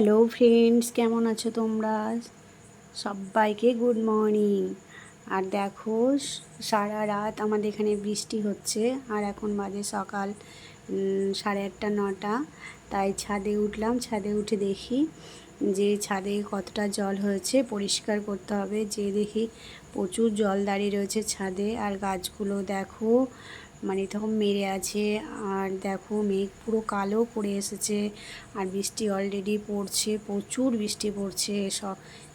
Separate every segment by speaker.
Speaker 1: Hello friends কেমন আছো তোমরা? সবাইকে গুড মর্নিং আর দেখো, সারা রাত আমাদের এখানে বৃষ্টি হচ্ছে। আর এখন বাজে সকাল সাড়ে আটটা, নটা। তাই ছাদে উঠলাম। ছাদে উঠে দেখি যে ছাদে কতটা জল হয়েছে পরিষ্কার করতে হবে। যে দেখি প্রচুর জল দাঁড়িয়ে রয়েছে ছাদে। আর গাছগুলো দেখো মানে তখন মেরে আছে। আর দেখো মেঘ পুরো কালো পড়ে এসেছে। আর বৃষ্টি অলরেডি পড়ছে, প্রচুর বৃষ্টি পড়ছে।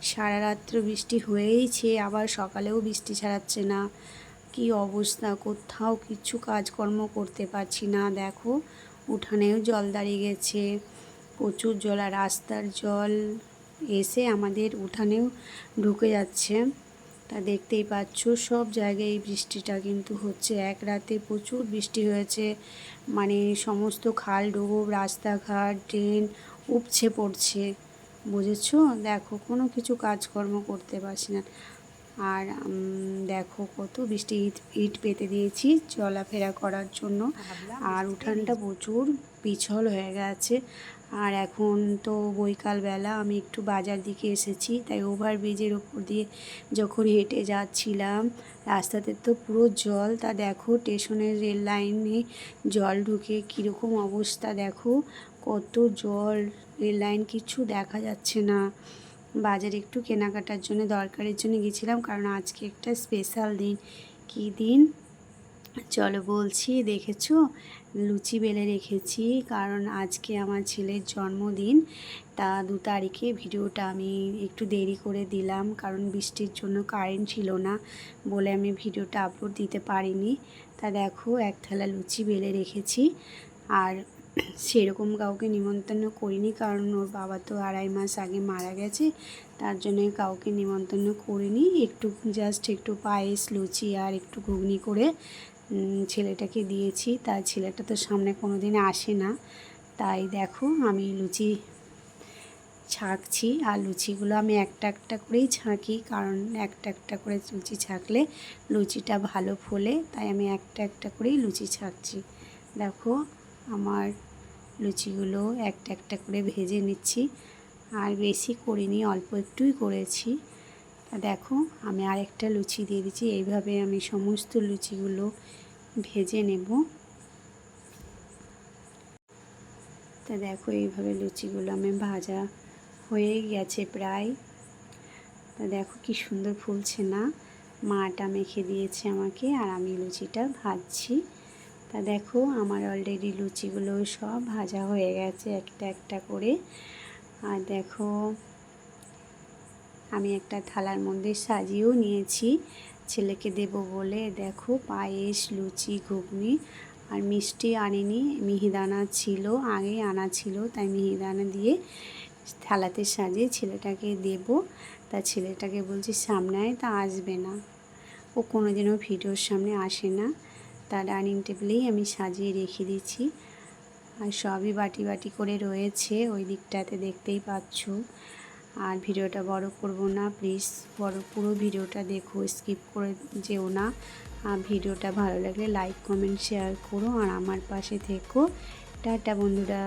Speaker 1: সারা রাত্র বৃষ্টি হয়েইছে, আবার সকালেও বৃষ্টি ছাড়াচ্ছে না। কি অবস্থা, কোথাও কিছু কাজকর্ম করতে পারছি না। দেখো, উঠানেও জল দাঁড়িয়ে গেছে। প্রচুর জল আর রাস্তার জল এসে আমাদের উঠানেও ঢুকে যাচ্ছে। তা দেখতেই পাচ্ছ সব জায়গায় এই বৃষ্টিটা কিন্তু হচ্ছে। এক রাতে প্রচুর বৃষ্টি হয়েছে। মানে সমস্ত খাল ডোব রাস্তাঘাট ড্রেন উপছে পড়ছে। বুঝেছ? দেখো কোনো কিছু কাজকর্ম করতে পারছি না। আর দেখো কত বৃষ্টি ইট ইট পেতে দিয়েছি চলাফেরা করার জন্য। আর উঠানটা প্রচুর পিছল হয়ে গেছে। আর এখন তো বৈকালবেলা আমি একটু বাজার দিকে এসেছি, তাই ওভারব্রিজের উপর দিয়ে যখন হেঁটে যাচ্ছিলাম, রাস্তাতে তো পুরো জল। তা দেখো, স্টেশনের রেল লাইনে জল ঢুকে কীরকম অবস্থা দেখো। কত জল রেল লাইন কিছু দেখা যাচ্ছে না। বাজারে একটু কেনাকাটার জন্য, দরকারের জন্য গেছিলাম, কারণ আজকে একটা স্পেশাল দিন। কী দিন? চলো বলছি, দেখেছ? লুচি বেলে রেখেছি, কারণ আজকে আমার ছেলের জন্মদিন। তা দু তারিখে ভিডিওটা আমি একটু দেরি করে দিলাম, কারণ বৃষ্টির জন্য কারেন্ট ছিল না বলে আমি ভিডিওটা আপলোড দিতে পারিনি। তা দেখো, এক থালা লুচি বেলে রেখেছি, আর সেরকম কাউকে নিমন্ত্রণ করিনি, কারণ ওর বাবা তো আড়াই মাস আগে মারা গেছে, তার জন্য কাউকে নিমন্ত্রণ করিনি। একটু জাস্ট একটু পায়েস, লুচি আর একটু ঘুগনি করে ছেলেটাকে দিয়েছি। তার ছেলেটা তো সামনে কোনো দিন আসে না। তাই দেখো আমি লুচি ছাঁকছি। আর লুচিগুলো আমি একটা একটা করেই ছাঁকি, কারণ একটা একটা করে লুচি ছাঁকলে লুচিটা ভালো ফোলে। তাই আমি একটা একটা করেই লুচি ছাঁকছি। দেখো আমার লুচিগুলো একটা একটা করে ভেজে নিচ্ছি। আর বেশি করিনি, অল্প একটুই করেছি। দেখো, আমি আরেকটা লুচি দিয়ে দিচ্ছি। এইভাবে আমি সমস্ত লুচিগুলো ভেজে নেব। তা দেখো, এইভাবে লুচিগুলো আমি ভাজা হয়ে গেছে প্রায়। তা দেখো কি সুন্দর ফুলছে না? মাটা মেখে দিয়েছে আমাকে আর আমি লুচিটা ভাজছি। তা দেখো, আমার অলরেডি লুচিগুলো সব ভাজা হয়ে গেছে একটা একটা করে। আর দেখো আমি একটা থালার মধ্যে সাজিয়েও নিয়েছি। ছেলেকে দেব বলে দেখো, পায়েস, লুচি, ঘুগনি আর মিষ্টি আনিনি। মিহিদানা ছিল, আগে আনা ছিল, তাই মিহিদানা দিয়ে থালাতে সাজিয়ে ছেলেটাকে দেব। তা ছেলেটাকে বলছি সামনে আয় তা আসবে না। ও কোনো দিনও ভিডিওর সামনে আসে না। তা ডাইনিং টেবিলেই আমি সাজিয়ে রেখে দিচ্ছি আর সবই বাটি বাটি করে রয়েছে, ওই দিকটাতে দেখতেই পাচ্ছ। আর ভিডিওটা বড় করব না প্লিজ বড় পুরো ভিডিওটা দেখো স্কিপ করে যেও না। আর ভিডিওটা ভালো লাগলে লাইক কমেন্ট শেয়ার করো। আর আমার পাশে থেকো। টাটা বন্ধুরা।